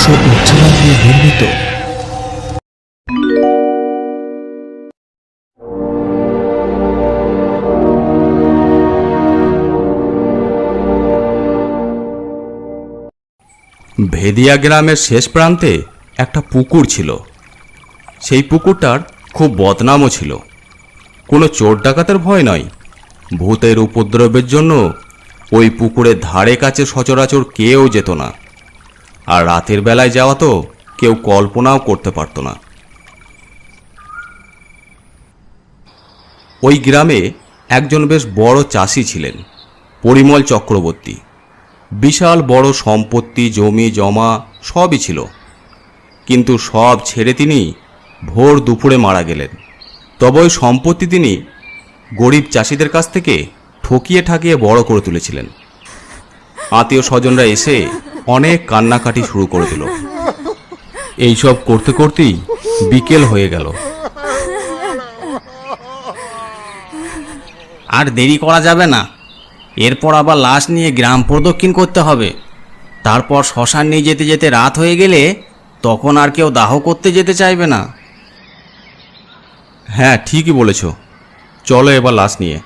রহস্য উজ্জ্বলা দিয়ে নির্মিত। ভেদিয়া গ্রামের শেষ প্রান্তে একটা পুকুর ছিল। সেই পুকুরটার খুব বদনামও ছিল। কোনো চোর ডাকাতের ভয় নয়। ভূতের উপদ্রবের জন্য ওই পুকুরের ধারে কাছে সচরাচর কেউ যেত না। আর রাতের বেলায় যাওয়া তো কেউ কল্পনাও করতে পারত না। ওই গ্রামে একজন বেশ বড় চাষি ছিলেন, পরিমল চক্রবর্তী। বিশাল বড় সম্পত্তি, জমি, জমা সবই ছিল। কিন্তু সব ছেড়ে তিনি ভোর দুপুরে মারা গেলেন। তবে ওই সম্পত্তি তিনি গরিব চাষিদের কাছ থেকে ঠকিয়ে ঠাকিয়ে বড় করে তুলেছিলেন। আত্মীয় স্বজনরা এসে অনেক কান্নাকাটি শুরু করে দিল। এইসব করতে করতেই বিকেল হয়ে গেল। আর দেরি করা যাবে না। এরপর আবার লাশ নিয়ে গ্রাম প্রদক্ষিণ করতে হবে। তারপর শ্মশান নিয়ে যেতে যেতে রাত হয়ে গেলে তখন আর কেউ দাহ করতে যেতে চাইবে না। হ্যাঁ ঠিকই বলেছ। চলো এবার লাশ নিয়ে।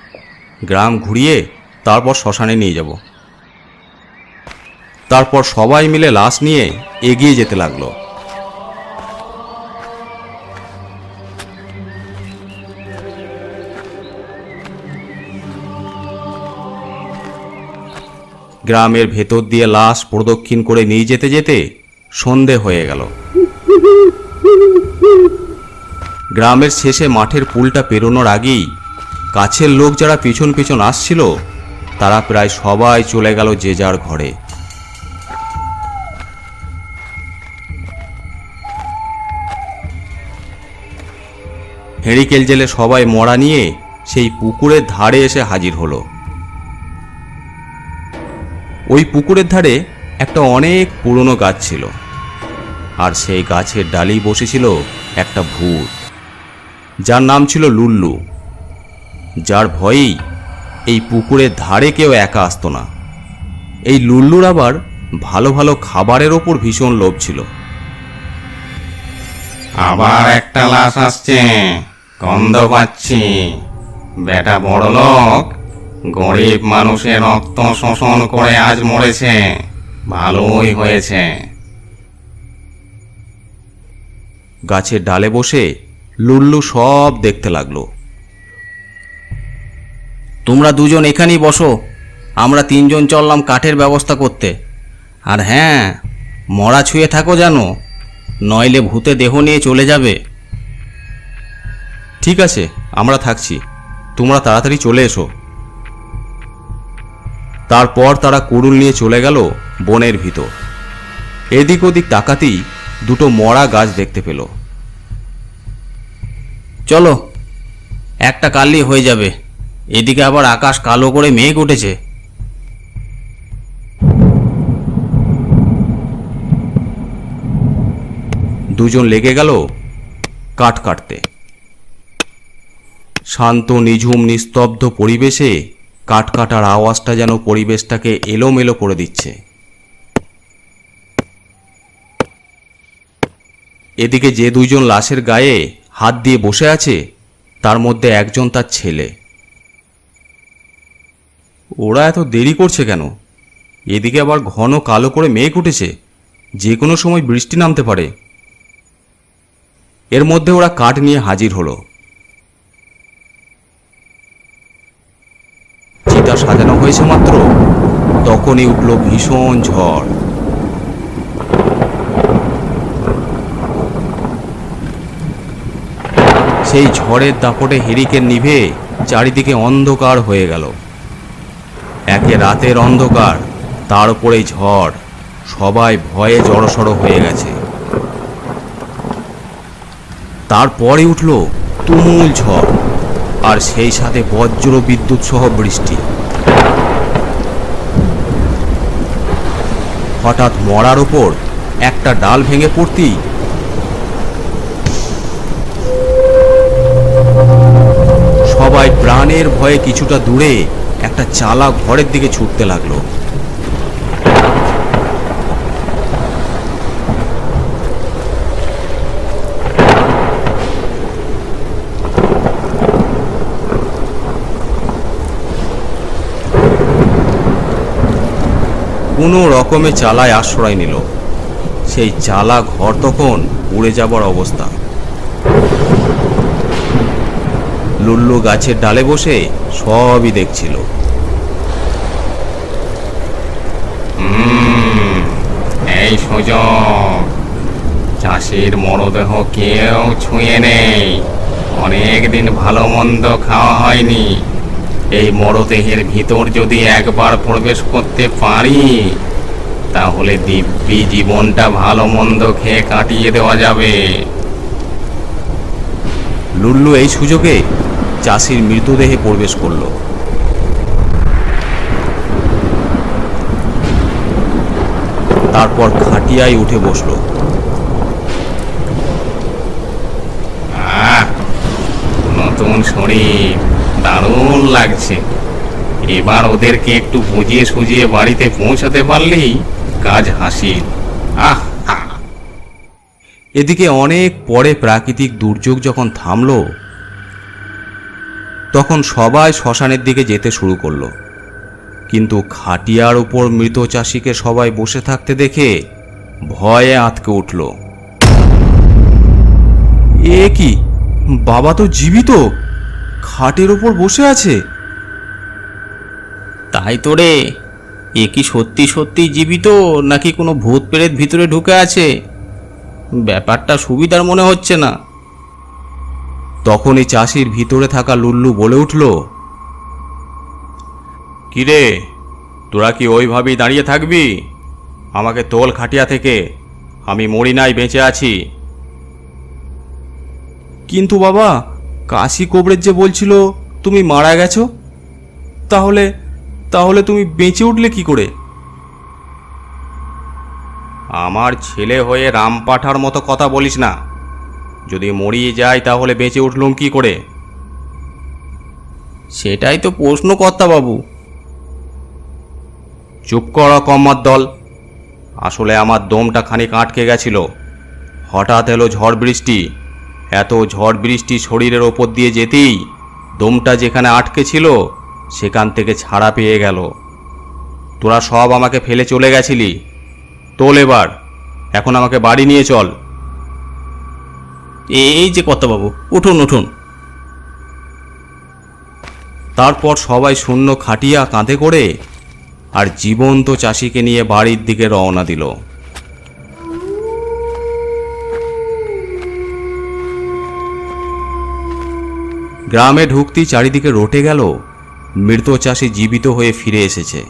গ্রাম ঘুরিয়ে তারপর শ্মশানে নিয়ে যাব। তারপর সবাই মিলে লাশ নিয়ে এগিয়ে যেতে লাগল। গ্রামের ভেতর দিয়ে লাশ প্রদক্ষিণ করে নিয়ে যেতে যেতে সন্ধে হয়ে গেল। গ্রামের শেষে মাঠের পুলটা পেরোনোর আগেই কাছের লোক যারা পিছন পিছন আসছিল, তারা প্রায় সবাই চলে গেল যে যার ঘরে। হেঁড়িকেল জেলে সবাই মরা নিয়ে সেই পুকুরের ধারে এসে হাজির হলো। ওই পুকুরের ধারে একটা অনেক পুরনো গাছ ছিল। আর সেই গাছের ডালেই বসেছিল একটা ভূত। যার নাম ছিল লুল্লু। যার ভয়েই এই পুকুরের ধারে কেউ একা আসতো না। এই লুল্লুর আবার ভালো ভালো খাবারের ওপর ভীষণ লোভ ছিল। আবার একটা লাশ আসছে। গন্ধ পাচ্ছি বেটা বড় লোক, গরিব মানুষের রক্ত শোষণ করে আজ মরেছে। ভালোই হয়েছে। গাছের ডালে বসে লুল্লু সব দেখতে লাগল। তোমরা দুজন এখানেই বসো, আমরা তিনজন চললাম কাঠের ব্যবস্থা করতে। আর হ্যাঁ মরা ছুঁয়ে থাকো জানো নইলে ভূতে দেহ নিয়ে চলে যাবে। ঠিক আছে, আমরা থাকছি। তোমরা তাড়াতাড়ি চলে এসো। তারপর তারা কুড়ুল নিয়ে চলে গেল বনের ভিতর। এদিক ওদিক তাকাতেই দুটো মরা গাছ দেখতে পেল। চলো, একটা কালই হয়ে যাবে। এদিকে আবার আকাশ কালো করে মেঘ উঠেছে। দুজন লেগে গেল কাঠ কাটতে। শান্ত, নিঝুম, নিস্তব্ধ পরিবেশে কাঠ কাটার আওয়াজটা যেন পরিবেশটাকে এলোমেলো করে দিচ্ছে। এদিকে যে দুইজন লাশের গায়ে হাত দিয়ে বসে আছে, তার মধ্যে একজন তার ছেলে। ওরা এত দেরি করছে কেন? এদিকে আবার ঘন কালো করে মেঘ উঠেছে, যে কোনো সময় বৃষ্টি নামতে পারে। এর মধ্যে ওরা কাঠ নিয়ে হাজির হলো। চিতা সাজানো হয়েছে মাত্র। তখনই উঠল ভীষণ ঝড়। সেই ঝড়ের দাপটে হেরিকেন নিভে চারিদিকে অন্ধকার হয়ে গেল। একে রাতের অন্ধকার, তার উপরে ঝড়, সবাই ভয়ে জড়সড় হয়ে গেছে। তারপরে উঠল তুমুল ঝড়, আর সেই সাথে বজ্র বিদ্যুৎ সহ বৃষ্টি। হঠাৎ মরার ওপর একটা ডাল ভেঙে পড়তি। সবাই প্রাণের ভয়ে কিছুটা দূরে একটা চালা ঘরের দিকে ছুটতে লাগল। কোনো রকমে চালায় আশ্রয় নিল। সেই চালা ঘর তখন উড়ে যাবার অবস্থা। লুল্লু গাছের ডালে বসে সবই দেখছিল। এই চাষির মরদেহ কেউ ছুঁয়ে নেই। অনেক দিন ভালো মন্দ খাওয়া হয়নি। এই মরদেহের ভিতর যদি একবার প্রবেশ করতে পারি তাহলে দিব্যি জীবনটা ভালো মন্দ খেয়ে কাটিয়ে দেওয়া যাবে। লুল্লু এই সুযোগে চাষির মৃতদেহে প্রবেশ করল। তারপর খাটিয়ায় উঠে বসল। আহ নতুন শরীর। দারুণ লাগছে। এবার ওদেরকে একটু বুঝিয়ে সুজিয়ে বাড়িতে পৌঁছাতে পারলেই কাজ হাসিল। আহ এদিকে অনেক পরে প্রাকৃতিক দুর্যোগ যখন থামলো, তখন সবাই শ্মশানের দিকে যেতে শুরু করল। কিন্তু খাটিয়ার উপর মৃত চাষিকে সবাই বসে থাকতে দেখে ভয়ে আঁতকে উঠল। এ কি? বাবা তো জীবিত! খাটের ওপর বসে আছে। তাই তো রে। এ কি সত্যি সত্যি জীবিত নাকি কোনো ভূত প্রেত ভিতরে ঢুকে আছে? ব্যাপারটা সুবিধার মনে হচ্ছে না। তখনই চাষির ভিতরে থাকা লুল্লু বলে উঠল কিরে তোরা কি ওইভাবেই দাঁড়িয়ে থাকবি? আমাকে তোল খাটিয়া থেকে আমি মরি নাই বেঁচে আছি। কিন্তু বাবা কাশি কোবরের যে বলছিল, তুমি মারা গেছো? তাহলে তাহলে তুমি বেঁচে উঠলে কি করে? আমার ছেলে হয়ে রামপাঠার মতো কথা বলিস না। যদি মরিয়ে যায়, তাহলে বেঁচে উঠলুম কি করে? সেটাই তো প্রশ্ন কর্তা বাবু। চুপ কর কম্মার দল। আসলে আমার দমটা খানিক আটকে গেছিল। হঠাৎ এলো ঝড় বৃষ্টি। এত ঝড় বৃষ্টি শরীরের ওপর দিয়ে যেতেই দমটা যেখানে আটকে ছিল সেখান থেকে ছাড়া পেয়ে গেল। তোরা সব আমাকে ফেলে চলে গেছিলি। তোল এবার এখন আমাকে বাড়ি নিয়ে চল। এই যে কর্তা বাবু উঠুন উঠুন। তারপর সবাই শূন্য খাটিয়া কাঁধে করে আর জীবন্ত চাষিকে নিয়ে বাড়ির দিকে রওনা দিল। গ্রামে ঢুকতেই চারিদিকে রটে গেল। মৃত চাষি জীবিত হয়ে ফিরে এসেছে।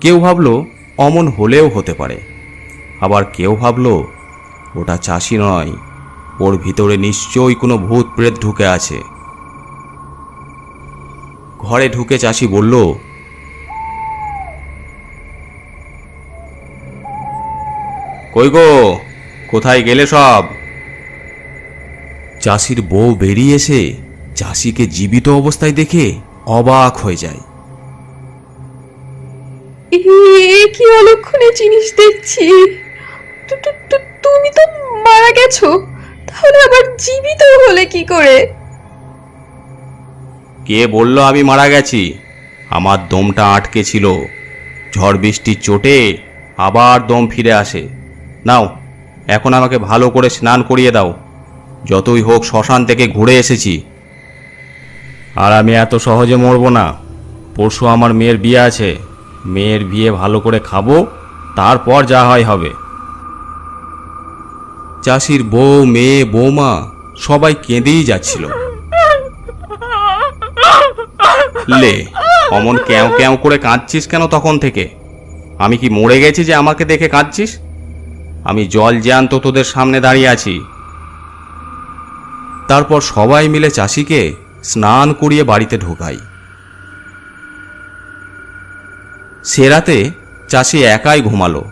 কেউ ভাবলো, অমন হলেও হতে পারে। আবার কেউ ভাবলো, ওটা চাষি নয়, ওর ভিতরে নিশ্চয়ই কোনো ভূত প্রেত ঢুকে আছে। ঘরে ঢুকে চাষি বলল, কই গো, কোথায় গেলে সব? চাষির বউ বেরিয়ে এসে চাষিকে জীবিত অবস্থায় দেখে অবাক হয়ে যায়। কি অলক্ষণে জিনিস দেখছি? তুমি তো মারা গেছো তাহলে আবার জীবিত হলে কি করে? কে বলল আমি মারা গেছি? আমার দমটা আটকে ছিল। ঝড় বৃষ্টির চোটে আবার দম ফিরে আসে। নাও এখন আমাকে ভালো করে স্নান করিয়ে দাও। যতই হোক শ্মশান থেকে ঘুরে এসেছি। আর আমি এত সহজে মরবো না। পরশু আমার মেয়ের বিয়ে আছে। মেয়ের বিয়ে ভালো করে খাব, তারপর যা হয় হবে। চাষির বউ, মেয়ে, বৌমা সবাই কেঁদেই যাচ্ছিল। লে, অমন ক্যাও ক্যাও করে কাঁদছিস কেন তখন থেকে? আমি কি মরে গেছি যে আমাকে দেখে কাঁদছিস? আমি জল জ্যান্ত তোদের সামনে দাঁড়িয়ে আছি। তারপর সবাই মিলে চাষিকে স্নান করিয়ে বাড়িতে ঢোকাই। সে রাতে চাষি একাই ঘুমালো।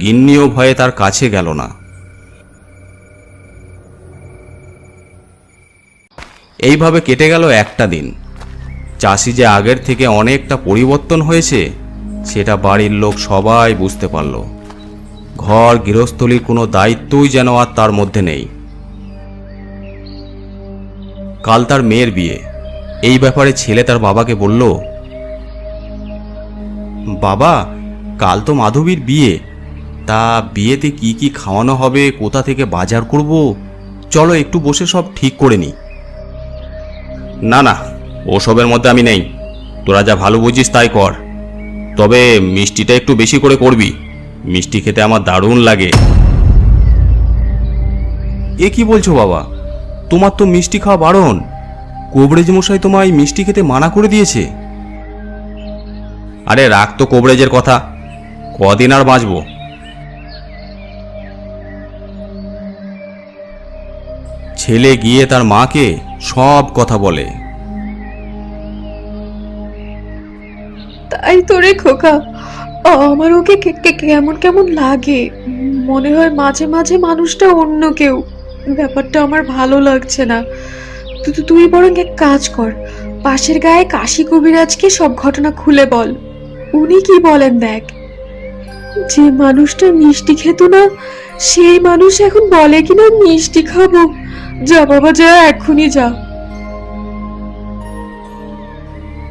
গিন্নিও ভয়ে তার কাছে গেল না। এইভাবে কেটে গেল একটা দিন। চাষি যে আগের থেকে অনেকটা পরিবর্তন হয়েছে, সেটা বাড়ির লোক সবাই বুঝতে পারল। ঘর গৃহস্থলীর কোনো দায়িত্বই যেন আর তার মধ্যে নেই। কাল তার মেয়ের বিয়ে। এই ব্যাপারে ছেলে তার বাবাকে বলল, বাবা, কাল তো মাধবীর বিয়ে। তা বিয়েতে কি কি খাওয়ানো হবে, কোথা থেকে বাজার করব? চলো একটু বসে সব ঠিক করে নিই। না না, ওসবের মধ্যে আমি নেই। তোরা যা ভালো বুঝিস তাই কর। তবে মিষ্টিটা একটু বেশি করে করবি। মিষ্টি খেতে আমার দারুণ লাগে। এ কি বলছো বাবা? তোমার তো মিষ্টি খাওয়া বারণ। কোবরেজ মশাই তোমায় মিষ্টি খেতে মানা করে দিয়েছে। আরে রাখ তো কোবরেজের কথা। কদিন আর বাঁচবো। ছেলে গিয়ে তার মাকে সব কথা বলে। তাই তো রে খোকা। আমার ওকে কেমন কেমন লাগে? মনে হয় মাঝে মাঝে মানুষটা অন্য কেউ। ব্যাপারটা আমার ভালো লাগছে না। তুই বরং এক কাজ কর। পাশের গায়ে কাশি কবিরাজকে সব ঘটনা খুলে বল। উনি কি বলেন দেখ? যে মানুষটা মিষ্টি খেত না, সেই মানুষ এখন বলে কিনা মিষ্টি খাব। যা বাবা, যা, এখনই যা।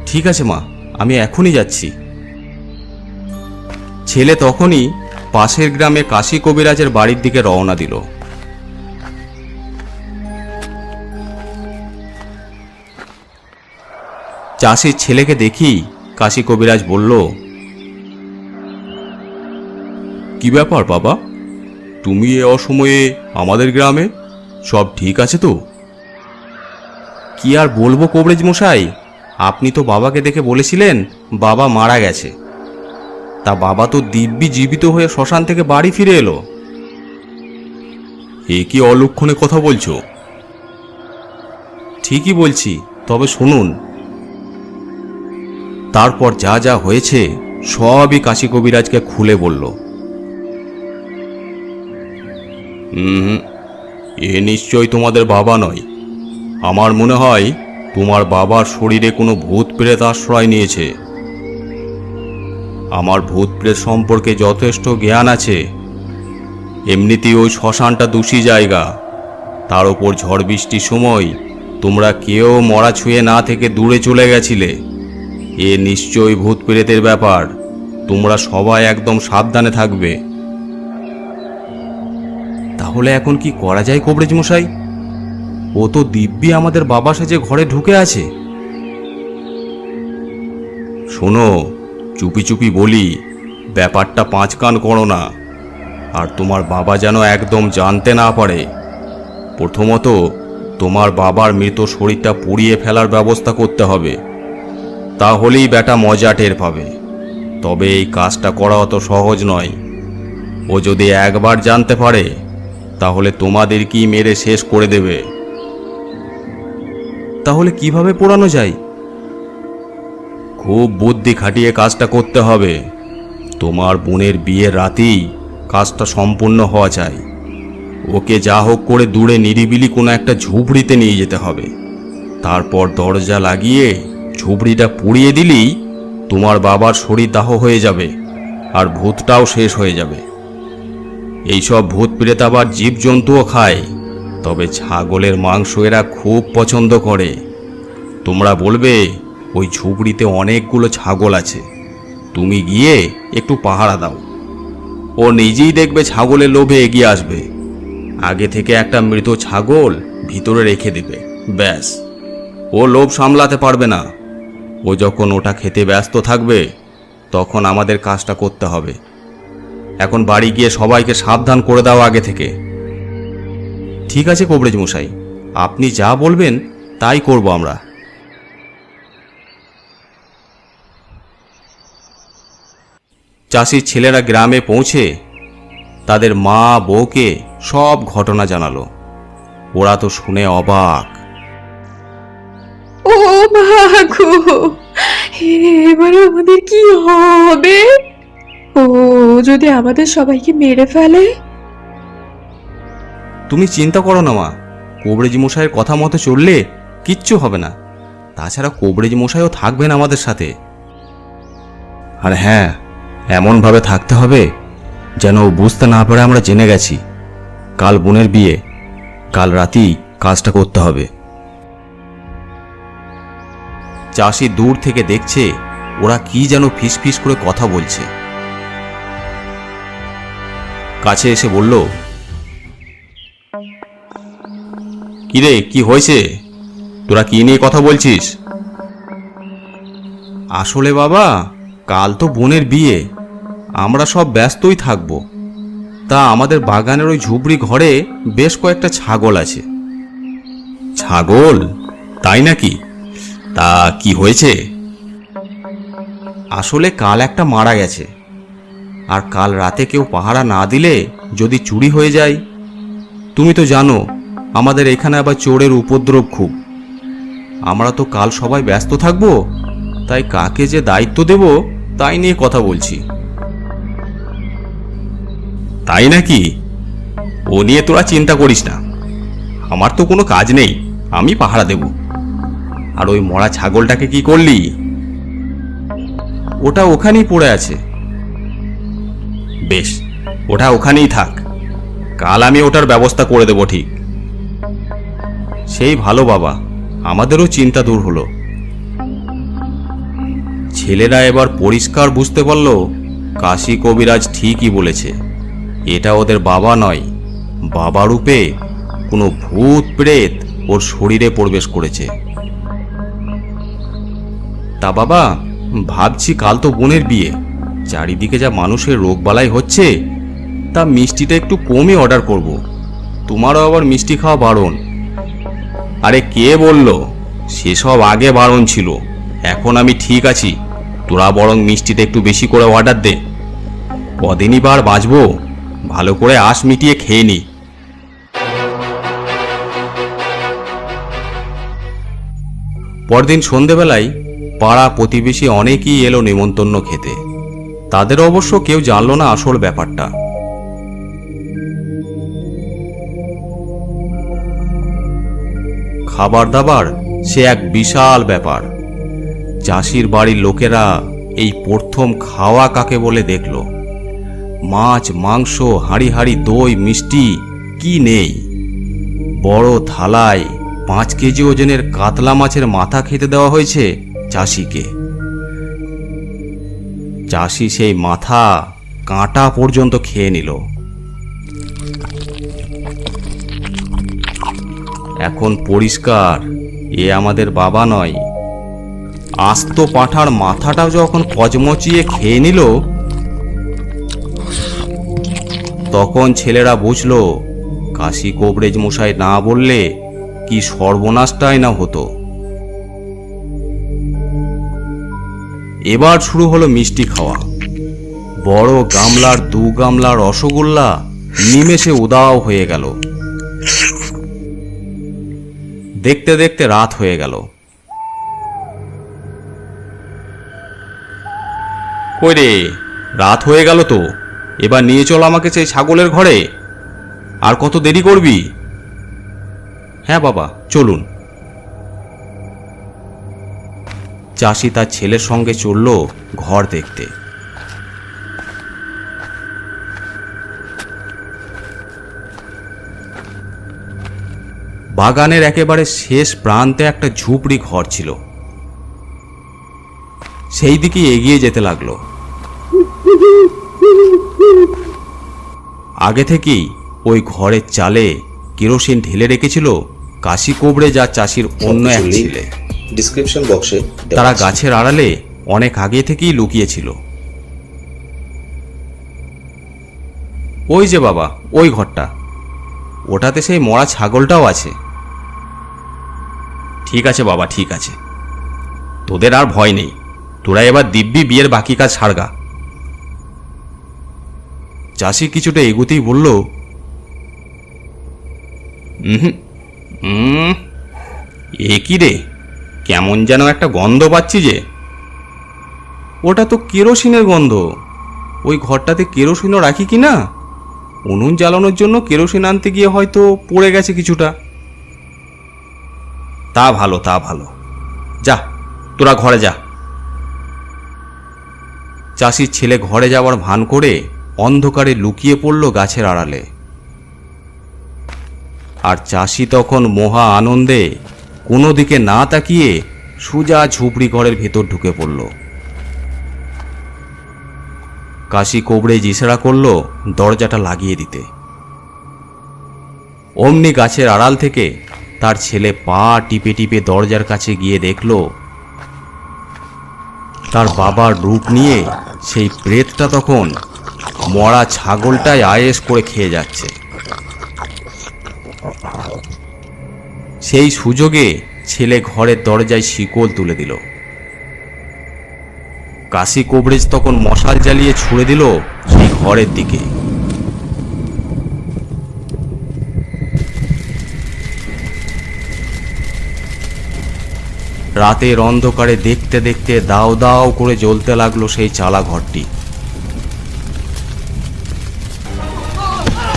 ঠিক আছে মা, আমি এখনই যাচ্ছি। ছেলে তখনই পাশের গ্রামে কাশী কবিরাজের বাড়ির দিকে রওনা দিল। চাষির ছেলেকে দেখি কাশী কবিরাজ বলল, কি ব্যাপার বাবা? তুমি এ অসময়ে আমাদের গ্রামে? সব ঠিক আছে তো? কি আর বলব কবরেজ মশাই? আপনি তো বাবাকে দেখে বলেছিলেন বাবা মারা গেছে। তা বাবা তো দিব্যি জীবিত হয়ে শ্মশান থেকে বাড়ি ফিরে এলো। এ কি অলক্ষণে কথা বলছো? ঠিকই বলছি, তবে শুনুন তারপর যা যা হয়েছে, সবই কাশী কবিরাজকে খুলে বলল। হুম, এ নিশ্চয় তোমাদের বাবা নয়। আমার মনে হয় তোমার বাবার শরীরে কোনো ভূত প্রেত আশ্রয় নিয়েছে। আমার ভূত প্রেত সম্পর্কে যথেষ্ট জ্ঞান আছে। এমনিতেই ওই শ্মশানটা দোষী জায়গা। তার ওপর ঝড় বৃষ্টির সময় তোমরা কেউ মরা ছুঁয়ে না থেকে দূরে চলে গেছিলে। এ নিশ্চয়ই ভূত প্রেতের ব্যাপার। তোমরা সবাই একদম সাবধানে থাকবে। তাহলে এখন কি করা যায় কবরেজ মশাই? ও তো দিব্যি আমাদের বাবা সেজে ঘরে ঢুকে আছে। শোনো, চুপি চুপি বলি, ব্যাপারটা পাঁচ কান করো না, আর তোমার বাবা যেন একদম জানতে না পারে। প্রথমত, তোমার বাবার মৃত শরীরটা পুড়িয়ে ফেলার ব্যবস্থা করতে হবে। তাহলেই বেটা মজা টের পাবে। তবে এই কাজটা করা অত সহজ নয়। ও যদি একবার জানতে পারে, তাহলে তোমাদেরকেই মেরে শেষ করে দেবে? তাহলে কীভাবে পোড়ানো যায়? খুব বুদ্ধি খাটিয়ে কাজটা করতে হবে। তোমার বোনের বিয়ের রাতেই কাজটা সম্পূর্ণ হওয়া চাই ওকে যা হোক করে দূরে নিরিবিলি কোনো একটা ঝুপড়িতে নিয়ে যেতে হবে। তারপর দরজা লাগিয়ে ঝুপড়িটা পুড়িয়ে দিলেই তোমার বাবার শরীর দাহ হয়ে যাবে আর ভূতটাও শেষ হয়ে যাবে। এইসব ভূত প্রেত আবার জীবজন্তুও খায়, তবে ছাগলের মাংস এরা খুব পছন্দ করে। তোমরা বলবে, ওই ঝুপড়িতে অনেকগুলো ছাগল আছে। তুমি গিয়ে একটু পাহারা দাও। ও নিজেই দেখবে ছাগলের লোভে এগিয়ে আসবে। আগে থেকে একটা মৃত ছাগল ভিতরে রেখে দেবে, ব্যাস। ও লোভ সামলাতে পারবে না। ও যখন ওটা খেতে ব্যস্ত থাকবে, তখন আমাদের কাজটা করতে হবে। এখন বাড়ি গিয়ে সবাইকে সাবধান করে দাও আগে থেকে। ঠিক আছে কবরেজ মশাই, আপনি যা বলবেন তাই করব আমরা। চাষির ছেলেরা গ্রামে পৌঁছে তাদের মা, বউকে সব ঘটনা জানালো। ওরা তো শুনে অবাক। ও মা গো, এবার আমাদের কি হবে? ও, যদি আমাদের সবাইকে মেরে ফেলে? তুমি চিন্তা করো না মা, কোবরেজ মশাইয়ের কথা মতো চললে কিচ্ছু হবে না। তাছাড়া কোবরেজ মশাইও থাকবেন আমাদের সাথে। আর হ্যাঁ এমনভাবে থাকতে হবে যেন ও বুঝতে না পারে আমরা জেনে গেছি। কাল বোনের বিয়ে, কাল রাতেই কাজটা করতে হবে। চাষি দূর থেকে দেখছে, ওরা কি যেন ফিস করে কথা বলছে। কাছে এসে বলল, কিরে, কি হয়েছে? তোরা কি নিয়ে কথা বলছিস? আসলে বাবা, কাল তো বোনের বিয়ে। আমরা সব ব্যস্তই থাকব। তা আমাদের বাগানের ওই ঝুবড়ি ঘরে বেশ কয়েকটা ছাগল আছে। ছাগল? তাই নাকি? তা কি হয়েছে? আসলে কাল একটা মারা গেছে। আর কাল রাতে কেউ পাহারা না দিলে যদি চুরি হয়ে যায়? তুমি তো জানো, আমাদের এখানে আবার চোরের উপদ্রব খুব। আমরা তো কাল সবাই ব্যস্ত থাকব, তাই কাকে যে দায়িত্ব দেব তাই নিয়ে কথা বলছি। তাই নাকি? ও নিয়ে তোরা চিন্তা করিস না। আমার তো কোনো কাজ নেই, আমি পাহারা দেব। আর ওই মরা ছাগলটাকে কি করলি? ওটা ওখানেই পড়ে আছে। বেশ, ওটা ওখানেই থাক। কাল আমি ওটার ব্যবস্থা করে দেব ঠিক। সেই ভালো বাবা, আমাদেরও চিন্তা দূর হলো। ছেলেরা এবার পরিষ্কার বুঝতে পারল, কাশী কবিরাজ ঠিকই বলেছে। এটা ওদের বাবা নয়, বাবা রূপে কোনো ভূত প্রেত ওর শরীরে প্রবেশ করেছে। তা বাবা, ভাবছি কাল তো বোনের বিয়ে। চারিদিকে যা মানুষের রোগবালাই হচ্ছে, তা মিষ্টিটা একটু কমই অর্ডার করব। তোমারও আবার মিষ্টি খাওয়া বারণ। আরে কে বলল? সেসব আগে বারণ ছিল। এখন আমি ঠিক আছি। তোরা বরং মিষ্টিটা একটু বেশি করে অর্ডার দে। কদিনই বার বাঁচবো? ভালো করে আশ মিটিয়ে খেয়ে নি। পরদিন সন্ধেবেলায় পাড়া প্রতিবেশী অনেকেই এলো নিমন্তন্ন খেতে। তাদের অবশ্য কেউ জানলো না আসল ব্যাপারটা। খাবার দাবার সে এক বিশাল ব্যাপার। চাষির বাড়ির লোকেরা এই প্রথম খাওয়া কাকে বলে দেখল? মাছ, মাংস, হাঁড়ি হাঁড়ি, দই, মিষ্টি, কি নেই? বড় থালায় পাঁচ কেজি ওজনের কাতলা মাছের মাথা খেতে দেওয়া হয়েছে? চাষিকে। চাষি সেই মাথা কাঁটা পর্যন্ত খেয়ে নিল। এখন পরিষ্কার, এ আমাদের বাবা নয়। আস্ত পাঁঠার মাথাটাও যখন কচমচিয়ে খেয়ে নিল, তখন ছেলেরা বুঝলো, কাশি কোবরেজ মশাই না বললে কি সর্বনাশটাই না হতো। এবার শুরু হলো মিষ্টি খাওয়া। বড় গামলার দু গামলা রসগোল্লা নিমেষে উদাও হয়ে গেল। দেখতে দেখতে রাত হয়ে গেল। কই রে, রাত হয়ে গেল তো। এবার নিয়ে চল আমাকে সেই ছাগলের ঘরে। আর কত দেরি করবি? হ্যাঁ বাবা, চলুন। চাষি তার ছেলের সঙ্গে চলল ঘর দেখতে। বাগানের একেবারে শেষ প্রান্তে একটা ঝুপড়ি ঘর ছিল। সেই দিকে এগিয়ে যেতে লাগল। আগে থেকেই ওই ঘরের চালে কেরোসিন ঢেলে রেখেছিল কাশি কোবড়ে যা চাষির অন্য এক ছেলে। ডিসক্রিপশন বক্সে তারা গাছের আড়ালে অনেক আগে থেকেই লুকিয়েছিল। ওই যে বাবা ওই ঘরটা। ওটাতে সেই মরা ছাগলটাও আছে। ঠিক আছে বাবা ঠিক আছে। তোদের আর ভয় নেই। তোরা এবার দিব্যি বিয়ের বাকি কাজ ছাড়গা চাষি কিছুটা এগুতেই বলল হুম হুম এ কি রে? কেমন যেন একটা গন্ধ পাচ্ছি যে। ওটা তো কেরোসিনের গন্ধ। ওই ঘরটাতে কেরোসিনও রাখি কি না? উনুন জ্বালানোর জন্য কেরোসিন আনতে গিয়ে হয়তো পড়ে গেছে কিছুটা। তা ভালো তা ভালো। যা, তোরা ঘরে যা। চাষির ছেলে ঘরে যাওয়ার ভান করে অন্ধকারে লুকিয়ে পড়ল গাছের আড়ালে। আর চাষি তখন মহা আনন্দে কোনো দিকে না তাকিয়ে সুজা ঝুপড়ি ঘরের ভেতর ঢুকে পড়ল। কাশি কোবড়েজ ইশারা করল দরজাটা লাগিয়ে দিতে। অমনি গাছের আড়াল থেকে তার ছেলে পা টিপে টিপে দরজার কাছে গিয়ে দেখল, তার বাবার রূপ নিয়ে সেই প্রেতটা তখন মরা ছাগলটাই আয়েস করে খেয়ে যাচ্ছে। সেই সুযোগে ছেলে ঘরের দরজায় শিকল তুলে দিল। কাশি কোবরেজ তখন মশাল জ্বালিয়ে ছুড়ে দিল সেই ঘরের দিকে। রাতের অন্ধকারে দেখতে দেখতে দাও দাও করে জ্বলতে লাগল সেই চালা ঘরটি।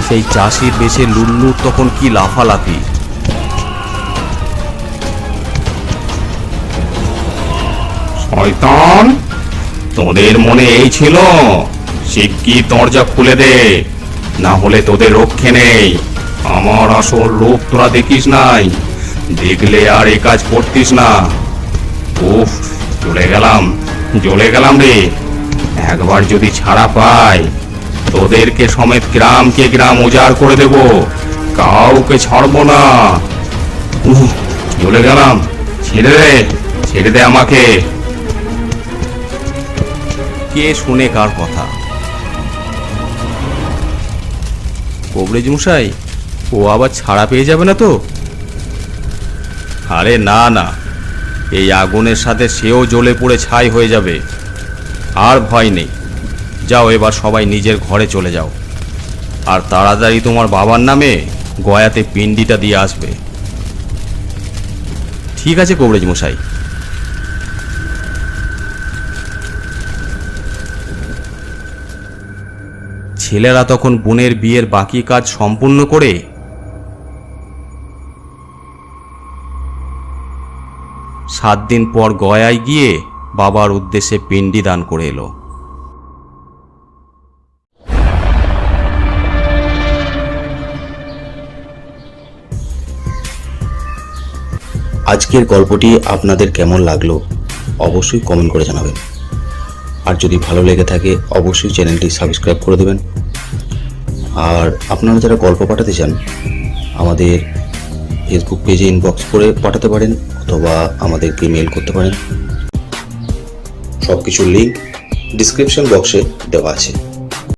সেই চাষির বেশে লুল্লুর তখন কি লাফালাফি। শয়তান, তোদের মনে এই ছিল? শিগগির দরজা খুলে দে, না হলে তোদের রক্ষে নেই। আমার আসল রূপ তোরা দেখিস নাই, দেখলে আর এ কাজ করতিস না। উফ চলে গেলাম, জ্বলে গেলাম রে। একবার যদি ছাড়া পাই, তোদেরকে সমেত গ্রামকে গ্রাম উজাড় করে দেব, কাউকে ছাড়বো না। উফ, জ্বলে গেলাম, ছেড়ে দে ছেড়ে দে আমাকে। কে শুনে কার কথা? কবরেজ মশাই, ও আবার ছাড়া পেয়ে যাবে না তো? আরে না না, এই আগুনের সাথে সেও জ্বলে পড়ে ছাই হয়ে যাবে। আর ভয় নেই। যাও এবার সবাই নিজের ঘরে চলে যাও। আর তাড়াতাড়ি তোমার বাবার নামে গয়াতে পিণ্ডিটা দিয়ে আসবে। ঠিক আছে কবরেজ মশাই। ছেলেরা তখন বোনের বিয়ের বাকি কাজ সম্পূর্ণ করে সাত দিন পর গয়ায় গিয়ে বাবার উদ্দেশ্যে পিণ্ডি দান করে এলো। আজকের গল্পটি আপনাদের কেমন লাগল অবশ্যই কমেন্ট করে জানাবেন। আর যদি ভালো লেগে থাকে, অবশ্যই চ্যানেলটি সাবস্ক্রাইব করে দেবেন। আর আপনারা যারা গল্প পাঠাতে চান, আমাদের ফেসবুক পেজে ইনবক্স করে পাঠাতে পারেন অথবা আমাদেরকে মেল করতে পারেন। সব কিছুর লিঙ্ক ডিসক্রিপশন বক্সে দেওয়া আছে।